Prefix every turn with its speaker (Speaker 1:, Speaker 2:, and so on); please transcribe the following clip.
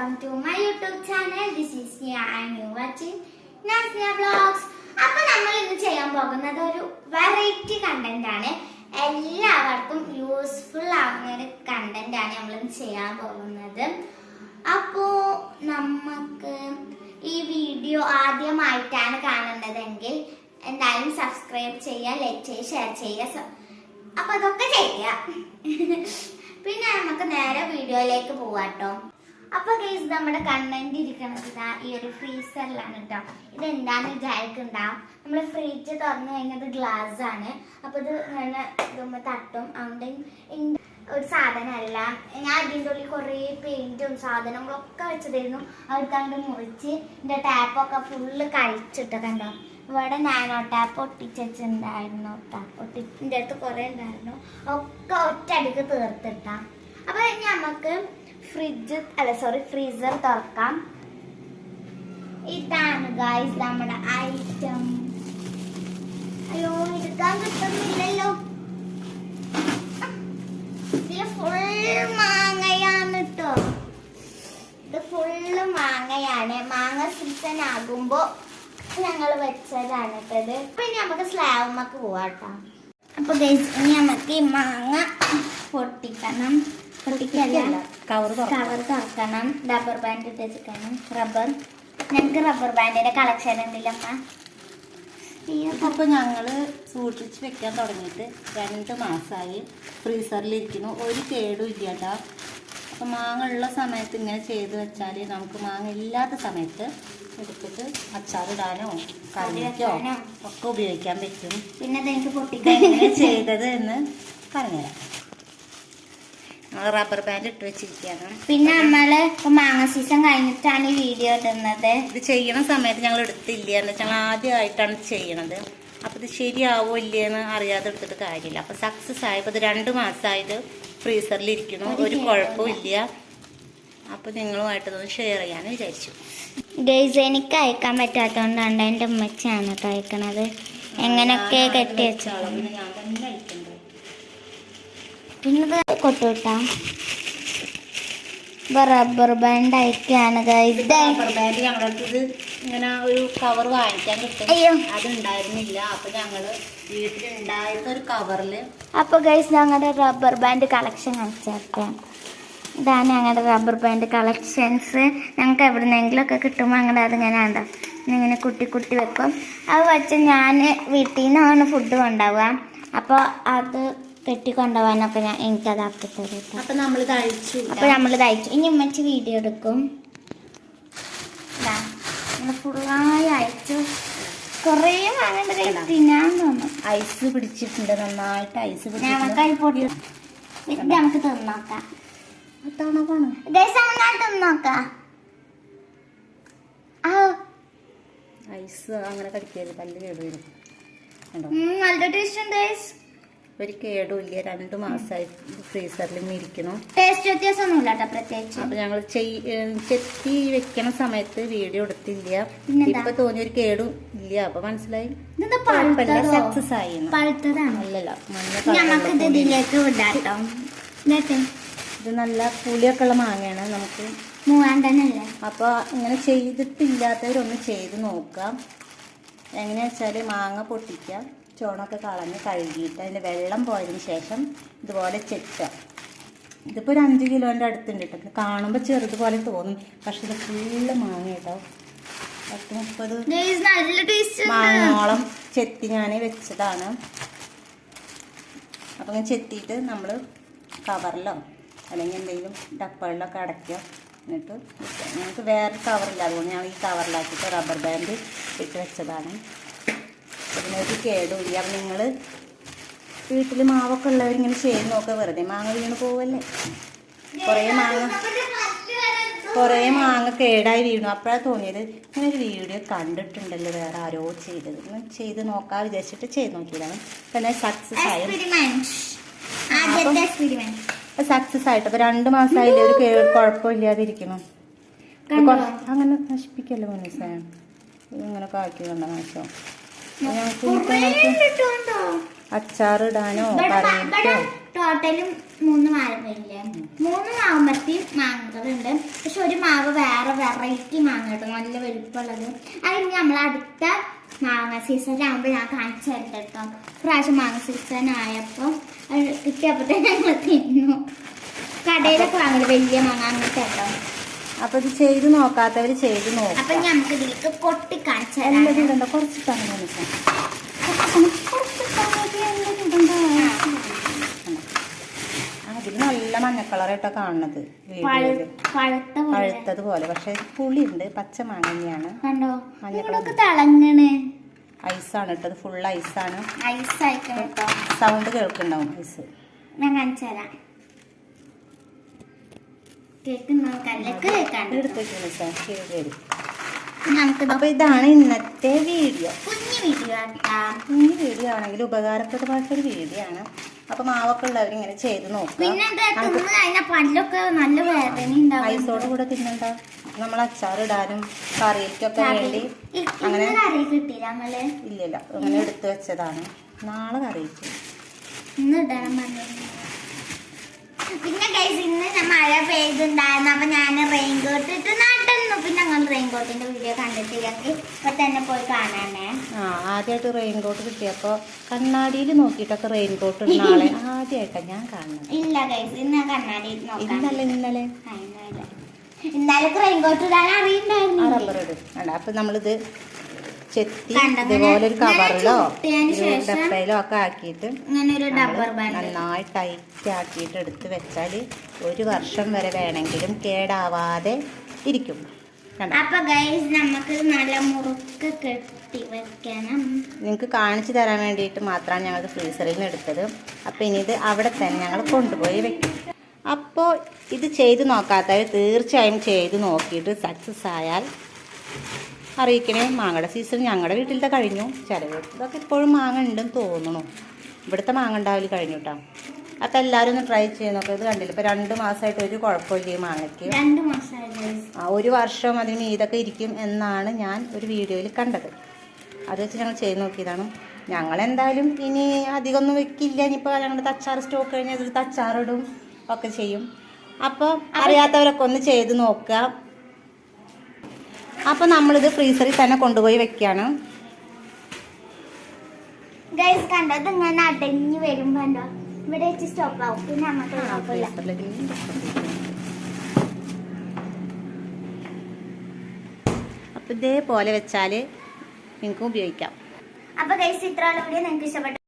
Speaker 1: Welcome to my YouTube channel this is new watching Nasniya vlogs അപ്പൊ നമ്മൾ ഇന്ന് ചെയ്യാൻ പോകുന്നത് ഒരു വെറൈറ്റി കണ്ടന്റ് ആണ്. എല്ലാവർക്കും യൂസ്ഫുൾ ആവുന്ന ഒരു കണ്ടന്റ് ആണ് നമ്മൾ ചെയ്യാൻ പോകുന്നത്. അപ്പോ നമുക്ക് ഈ വീഡിയോ ആദ്യമായിട്ടാണ് കാണുന്നതെങ്കിൽ എന്തായാലും സബ്സ്ക്രൈബ് ചെയ്യുക ലൈക്ക് ചെയ്യുക ഷെയർ ചെയ്യുക അപ്പോൾ അപ്പൊ അതൊക്കെ ചെയ്യുക. പിന്നെ നമുക്ക് നേരെ വീഡിയോയിലേക്ക് പോവാട്ടോ. അപ്പൊ ഗൈസ് നമ്മുടെ കണ്ടന്റ് ഇരിക്കണത് ഇതാ ഈ ഒരു ഫ്രീസറിലാണ് കേട്ടോ ഇത് എന്താന്ന് വിചാരിക്കുണ്ടാവും നമ്മൾ ഫ്രിഡ്ജ് തുറന്നു കഴിഞ്ഞത് ഗ്ലാസ് ആണ് അപ്പൊ ഇത് ഇങ്ങനെ തട്ടും. അതുകൊണ്ട് ഒരു സാധനമല്ല. ഞാൻ അതിന്റെ ഉള്ളിൽ കുറേ പെയിന്റും സാധനങ്ങളൊക്കെ വെച്ചതായിരുന്നു. അവർക്കാണ്ട് മുറിച്ച് എന്റെ ടാപ്പൊക്കെ ഫുള്ള് കഴിച്ചിട്ട് കണ്ടോ. ഇവിടെ നാനോ ടാപ്പ് ഒട്ടിച്ചുണ്ടായിരുന്നു കേട്ടോ ഒട്ടിന്റെ അടുത്ത് കുറേ ഉണ്ടായിരുന്നു. ഒക്കെ ഒറ്റയടിക്ക് തീർത്തിട്ടാ. അപ്പം നമുക്ക് ഫ്രിഡ്ജ് അല്ല സോറി ഫ്രീസർ തുറക്കാം. ഇതാണ് ഗായ്സ് നമ്മുടെ ഐറ്റം അയ്യോ എടുക്കാൻ കിട്ടുന്നില്ലല്ലോ ഫുൾ മാങ്ങയാണ് കേട്ടോ ഇത് ഫുള്ള് മാങ്ങയാണ്. മാങ്ങ സീസൺ ആകുമ്പോ ഞങ്ങൾ വെച്ചതാണ് കേട്ടത് ഇനി നമുക്ക് സ്ലാവുമ്മക്ക് പോവാട്ടോ. അപ്പൊ ഗൈസ് ഇനി നമുക്ക് ഈ മാങ്ങ പൊട്ടിക്കണം. പൊട്ടിക്കല്ല
Speaker 2: കവർ
Speaker 1: കവർ തുറക്കണം. റബ്ബർ ബാൻഡ് ഇട്ട് വെച്ചിട്ടാണ് റബ്ബർ ഞങ്ങൾക്ക് റബ്ബർ ബാൻഡിന്റെ കളക്ഷൻ ഉണ്ടല്ലമ്മ.
Speaker 2: അപ്പൊ ഞങ്ങൾ സൂക്ഷിച്ച് വെക്കാൻ തുടങ്ങിയിട്ട് രണ്ട് മാസമായി ഫ്രീസറിൽ ഇരിക്കുന്നു. ഒരു കേടും ഇല്ല കേട്ടോ അപ്പൊ മാങ്ങ ഉള്ള സമയത്ത് ഇങ്ങനെ ചെയ്ത് വെച്ചാൽ നമുക്ക് മാങ്ങ ഇല്ലാത്ത സമയത്ത് എടുത്തിട്ട് അച്ചാറിടാനോ കറിക്കോ. ഒക്കെ ഉപയോഗിക്കാൻ പറ്റും.
Speaker 1: പിന്നെ അതെനിക്ക് പൊട്ടിക്കാൻ
Speaker 2: ചെയ്തത് എന്ന് പറഞ്ഞുതരാം. ഞങ്ങൾ റബ്ബർ ബാൻഡ് ഇട്ട് വെച്ചിരിക്കുകയാണ്.
Speaker 1: പിന്നെ നമ്മൾ മാങ്ങ സീസൺ കഴിഞ്ഞിട്ടാണ് ഈ വീഡിയോ ഇടുന്നത്.
Speaker 2: ഇത് ചെയ്യണ സമയത്ത് ഞങ്ങൾ എടുത്തില്ല. ഞങ്ങൾ ആദ്യമായിട്ടാണ് ചെയ്യണത്. അപ്പോൾ ഇത് ശരിയാവോ ഇല്ലയെന്ന് അറിയാതെ എടുത്തിട്ട് കാര്യമില്ല. അപ്പോൾ സക്സസ് ആയപ്പോൾ ഇത് രണ്ട് മാസമായത് ഫ്രീസറിൽ ഇരിക്കുന്നു.
Speaker 1: ഒരു
Speaker 2: കുഴപ്പവും
Speaker 1: ഇല്ല.
Speaker 2: അപ്പൊ അപ്പോൾ നിങ്ങളുമായിട്ട് ഒന്ന് ഷെയർ ചെയ്യാൻ വിചാരിച്ചു.
Speaker 1: ഗൈസ് എനിക്ക് അയക്കാൻ പറ്റാത്തോണ്ടാണ് എന്റെ ഉമ്മച്ചാണ് കേട്ടോ അയക്കണത് എങ്ങനെയൊക്കെ കെട്ടി വെച്ചു
Speaker 2: അളവിന് ഞാൻ തന്നെ അയക്കണ്ടേ
Speaker 1: പിന്നെ ഇത് കൊട്ടുവിട്ടാ ഇപ്പൊ റബ്ബർ ബാൻഡ് അയക്കാണ്
Speaker 2: റബ്ബർ ബാൻഡ് ഞങ്ങളുടെ അടുത്ത് ഇത് ഇങ്ങനെ ഒരു കവർ വാങ്ങിക്കാൻ കിട്ടും. അതുണ്ടായിരുന്നില്ല. അപ്പോൾ ഞങ്ങൾ വീട്ടിലുണ്ടായിരുന്ന ഒരു കവറിൽ
Speaker 1: അപ്പൊ ഗൈസ് ഞങ്ങളുടെ റബ്ബർ ബാൻഡ് കളക്ഷൻ കാണിച്ചേക്കാം ഇതാണ് ഞങ്ങളുടെ റബ്ബർ ബാൻഡ് കളക്ഷൻസ് ഞങ്ങൾക്ക് എവിടുന്നെങ്കിലും ഒക്കെ കിട്ടുമ്പോൾ അങ്ങനെ അതിങ്ങനെ ഉണ്ടോ ഇങ്ങനെ കുട്ടി കുട്ടി വെക്കും. അത് വെച്ച് ഞാൻ വീട്ടിൽ നിന്നാണ് ഫുഡ് കൊണ്ടാവുക അപ്പോൾ അത് കെട്ടി കൊണ്ടുപോകാനൊക്കെ ഞാൻ എനിക്കത് ആക്കി തരും കേട്ടോ
Speaker 2: അപ്പോൾ നമ്മൾ തയ്ച്ചു
Speaker 1: അപ്പൊ നമ്മൾ തയ്ച്ചു ഇനി ഉമ്മച്ച് വീഡിയോ എടുക്കും. ഫുള്ളായി അയച്ചു. കുറേ വാങ്ങേണ്ട കൈ തിന്നാൻ തോന്നും
Speaker 2: ഐസ് പിടിച്ചിട്ടുണ്ട് നന്നായിട്ട് ഐസ്
Speaker 1: പിടിച്ചു
Speaker 2: പിടിച്ചിട്ടുണ്ട്.
Speaker 1: നമുക്ക് പൊട്ടി ഇത് നമുക്ക് തിന്നോക്കാം.
Speaker 2: തണുപ്പാണ് ഐസ് അങ്ങനെ കടിക്കരുത്. പല്ല്
Speaker 1: കേടുവരും. നല്ല ടേസ്റ്റ് ഉണ്ട്
Speaker 2: ഒരു കേടും ഇല്ല രണ്ട് മാസമായി ഫ്രീസറിൽ ഇരിക്കുന്നു ഇരിക്കണം
Speaker 1: ടേസ്റ്റ് വ്യത്യാസമൊന്നുമില്ല കേട്ടോ പ്രത്യേകിച്ച്.
Speaker 2: അപ്പൊ ഞങ്ങൾ ചെത്തി വെക്കണ സമയത്ത് വീഡിയോ എടുത്തില്ല? ഇപ്പൊ തോന്നിയ ഒരു കേടും ഇല്ല. അപ്പൊ മനസ്സിലായി? സക്സസ് ആയി അല്ലല്ല
Speaker 1: ഞങ്ങൾക്ക് ഇതിലേക്ക് വിടാട്ടോ.
Speaker 2: ഇത് നല്ല പുളിയൊക്കെ ഉള്ള മാങ്ങയാണ്. നമുക്ക് അപ്പൊ ഇങ്ങനെ ചെയ്തിട്ടില്ലാത്തവരൊന്ന് ചെയ്ത് നോക്കാം. എങ്ങനെയാ വെച്ചാൽ മാങ്ങ പൊട്ടിക്കാം. ചോണൊക്കെ കളഞ്ഞ് കഴുകിയിട്ട് അതിന്റെ വെള്ളം പോയതിന് ശേഷം ഇതുപോലെ ചെറ്റാം ഇതിപ്പോൾ ഒരു അഞ്ച് കിലോന്റെ അടുത്തുണ്ട് കേട്ടോ. കാണുമ്പോൾ ചെറുതുപോലെ തോന്നും. പക്ഷെ ഇത് ഫുള്ള് മാങ്ങ കേട്ടോ. പത്ത് മുപ്പത് മാങ്ങോളം ചെത്തി ഞാൻ വെച്ചതാണ്. അപ്പം ഇങ്ങനെ ചെത്തിയിട്ട് നമ്മൾ കവറിലോ അല്ലെങ്കിൽ എന്തെങ്കിലും ഡപ്പകളിലൊക്കെ അടയ്ക്കുക. എന്നിട്ട്. ഞങ്ങൾക്ക് വേറെ കവറില്ല അതുകൊണ്ട് ഞാൻ ഈ കവറിലാക്കിയിട്ട് റബ്ബർ ബാൻഡ് ഇട്ട് വെച്ചതാണ്. ഇതിനൊരു കേടുമില്ല അപ്പം നിങ്ങൾ വീട്ടിൽ മാവൊക്കെ ഉള്ളവരിങ്ങനെ ചെയ്ത് നോക്കുക വെറുതെ മാങ്ങ വീണ് പോവല്ലേ? കുറേ മാങ്ങ കുറേ മാങ്ങ കേടായി വീണു. അപ്പോഴാണ് തോന്നിയത് ഇങ്ങനെ ഒരു വീഡിയോ കണ്ടിട്ടുണ്ടല്ലോ വേറെ ആരോ ചെയ്തത്. ഒന്ന് ചെയ്ത് നോക്കാൻ വിചാരിച്ചിട്ട് ചെയ്ത് നോക്കിയതാണ്. പിന്നെ സക്സസ് ആയി. സക്സസ് ആയിട്ട്. അപ്പോൾ രണ്ട് മാസമായില്ലേ ഒരു കേട് കുഴപ്പമില്ലാതിരിക്കണം അങ്ങനെ നശിപ്പിക്കല്ലോ മനസ്സിലായ ഇങ്ങനെ കാക്കി കണ്ട നാശം? അച്ചാറിടാനോ
Speaker 1: ടോട്ടലും മൂന്ന് മാവില്ലേ മൂന്ന് മാവുമ്പത്തി മാങ്ങകളുണ്ട്. പക്ഷെ ഒരു മാവ് വേറെ വെറൈറ്റി മാങ്ങ കേട്ടോ നല്ല വലുപ്പമുള്ളത്. അത് നമ്മൾ അടുത്ത മാങ്ങ സീസൺ ആകുമ്പോൾ ഞാൻ കാണിച്ചു തരട്ടെ കേട്ടോ. പ്രാവശ്യം മാങ്ങ സീസൺ ആയപ്പോൾ കിട്ടിയപ്പോൾ തന്നെ ഞങ്ങൾ തിന്നു. കടയിലൊക്കെ വാങ്ങൽ വലിയ മാങ്ങ അങ്ങനത്തെ കേട്ടോ.
Speaker 2: അപ്പൊ ഇത് ചെയ്ത് നോക്കാത്തവര് ചെയ്ത്
Speaker 1: അപ്പൊ
Speaker 2: നോക്കാം
Speaker 1: നമുക്ക് ഇതിലേക്ക്
Speaker 2: ഇടണ്ട കുറച്ച് തന്നെ അതിൽ നല്ല മഞ്ഞ കളറായിട്ടാ കാണുന്നത് പഴുത്തത് പോലെ. പക്ഷെ ഉണ്ട് പച്ച
Speaker 1: മാങ്ങയാണ്.
Speaker 2: മഞ്ഞ
Speaker 1: തിളങ്ങണ്.
Speaker 2: ഐസാണ് ഇട്ടത് ഫുൾ ഐസാണ്. സൗണ്ട് കേൾക്കുന്നുണ്ടാവും ഐസ്.
Speaker 1: ഞാൻ കാണിച്ചു തരാം.
Speaker 2: അപ്പൊ ഇതാണ് ഇന്നത്തെ വീഡിയോ.
Speaker 1: കുഞ്ഞു വീഡിയോ
Speaker 2: കുഞ്ഞു വീഡിയോ ആണെങ്കിൽ ഉപകാരപ്രദമായിട്ടൊരു വീഡിയോ ആണ് അപ്പൊ മാവൊക്കെ ഉള്ളവർ ഇങ്ങനെ ചെയ്ത്
Speaker 1: ഉണ്ടാവും.
Speaker 2: ഐസോട് കൂടെ തിന്നണ്ട. നമ്മൾ അച്ചാറിടാനും കറിയിലേക്കൊക്കെ വേണ്ടി അങ്ങനെ ഇല്ലല്ലോ. അങ്ങനെ എടുത്തു വെച്ചതാണ്. നാളെ കറിയിട്ട്
Speaker 1: ഇന്ന് പറഞ്ഞിരുന്നു. പിന്നെ ഗൈസ് ഇന്ന് മഴ പെയ്തുണ്ടായിരുന്നു. അപ്പൊ ഞാൻ റെയിൻകോട്ട് ഇട്ട് നട്ടുന്നു പിന്നെ അങ്ങനെ റെയിൻകോട്ടിന്റെ വീഡിയോ കണ്ടിട്ടില്ലെങ്കിൽ ഇപ്പൊ തന്നെ പോയി കാണാനേ
Speaker 2: ആ ആദ്യമായിട്ട് റെയിൻകോട്ട് കിട്ടിയപ്പോ കണ്ണാടിയിൽ നോക്കിട്ടൊക്കെ റെയിൻകോട്ട് ഇടുന്ന ആളെ ആദ്യമായിട്ടാണ് ഞാൻ കാണുന്നത്.
Speaker 1: ഇല്ല ഗൈസ് ഇന്ന് ഞാൻ കണ്ണാടി നോക്കാം.
Speaker 2: ഇന്നലെ ഇന്നലെ
Speaker 1: ഇന്നലെ. റെയിൻകോട്ട് റെയിൻ കോട്ട് ഇടാൻ അറിയണ്ടായിരുന്നു.
Speaker 2: റബ്ബർ ഇടും. അല്ല അപ്പം നമ്മളിത് ചെത്തി ഇതുപോലെ ഒരു കവറിലോ ഡപ്പയിലോ ഒക്കെ ആക്കിയിട്ട് നന്നായി ടൈറ്റ് ആക്കിയിട്ട് എടുത്ത് വെച്ചാൽ ഒരു വർഷം വരെ വേണമെങ്കിലും കേടാവാതെ ഇരിക്കും.
Speaker 1: അപ്പൊ ഗൈസ് നമുക്ക് നല്ല മുറുക്ക് കെട്ടി വെക്കണം.
Speaker 2: നിങ്ങൾക്ക് കാണിച്ചു തരാൻ വേണ്ടിയിട്ട് മാത്രമാണ് ഞങ്ങൾ ഫ്രീസറിൽ നിന്ന് എടുത്തത്. അപ്പോൾ ഇനി ഇത് അവിടെ തന്നെ ഞങ്ങൾ കൊണ്ടുപോയി വെക്കും. അപ്പോൾ ഇത് ചെയ്ത് നോക്കാത്തവർ തീർച്ചയായും ചെയ്ത് നോക്കിയിട്ട് സക്സസ് ആയാൽ അറിയിക്കണേ. മാങ്ങയുടെ സീസൺ ഞങ്ങളുടെ വീട്ടിലത്തെ കഴിഞ്ഞു. ചില വീട്ടിലൊക്കെ ഇപ്പോഴും മാങ്ങ ഉണ്ടെന്ന് തോന്നണു. ഇവിടുത്തെ മാങ്ങ ഉണ്ടാവില്ല കഴിഞ്ഞു കേട്ടോ അപ്പം എല്ലാവരും ഒന്ന് ട്രൈ ചെയ്ത് നോക്കാം ഇത് കണ്ടില്ല? ഇപ്പം രണ്ട് മാസമായിട്ട് ഒരു കുഴപ്പമില്ല ഈ മാങ്ങയ്ക്ക്. ആ, ഒരു വർഷം അതിന് മീതൊക്കെ ഇരിക്കും എന്നാണ് ഞാൻ ഒരു വീഡിയോയിൽ കണ്ടത്. അത് വെച്ച് ഞങ്ങൾ ചെയ്ത് നോക്കിയതാണ്. ഞങ്ങൾ എന്തായാലും ഇനി അധികമൊന്നും വെക്കില്ല. ഇനിയിപ്പോൾ ഞങ്ങളുടെ അച്ചാർ സ്റ്റോക്ക് കഴിഞ്ഞാൽ അതിൽ അച്ചാറിടും ഒക്കെ ചെയ്യും. അപ്പോൾ അറിയാത്തവരൊക്കെ ഒന്ന് ചെയ്ത് നോക്കുക. അപ്പോൾ നമ്മളിത് ഫ്രീസറിൽ തന്നെ കൊണ്ടുപോയി വെക്കുകയാണ്
Speaker 1: ഗൈസ് അടഞ്ഞു വരുമ്പോ കണ്ടോ? ഇവിടെ വെച്ച് സ്റ്റോപ്പ് ആവും. പിന്നെ നമുക്ക് കുഴപ്പമില്ല
Speaker 2: അപ്പോൾ ഇതേപോലെ വെച്ചാൽ നിങ്ങൾക്ക് ഉപയോഗിക്കാം.
Speaker 1: അപ്പൊ ഗൈസ് ഇത്ര വീഡിയോ നിങ്ങൾക്ക് ഇഷ്ടപ്പെട്ടു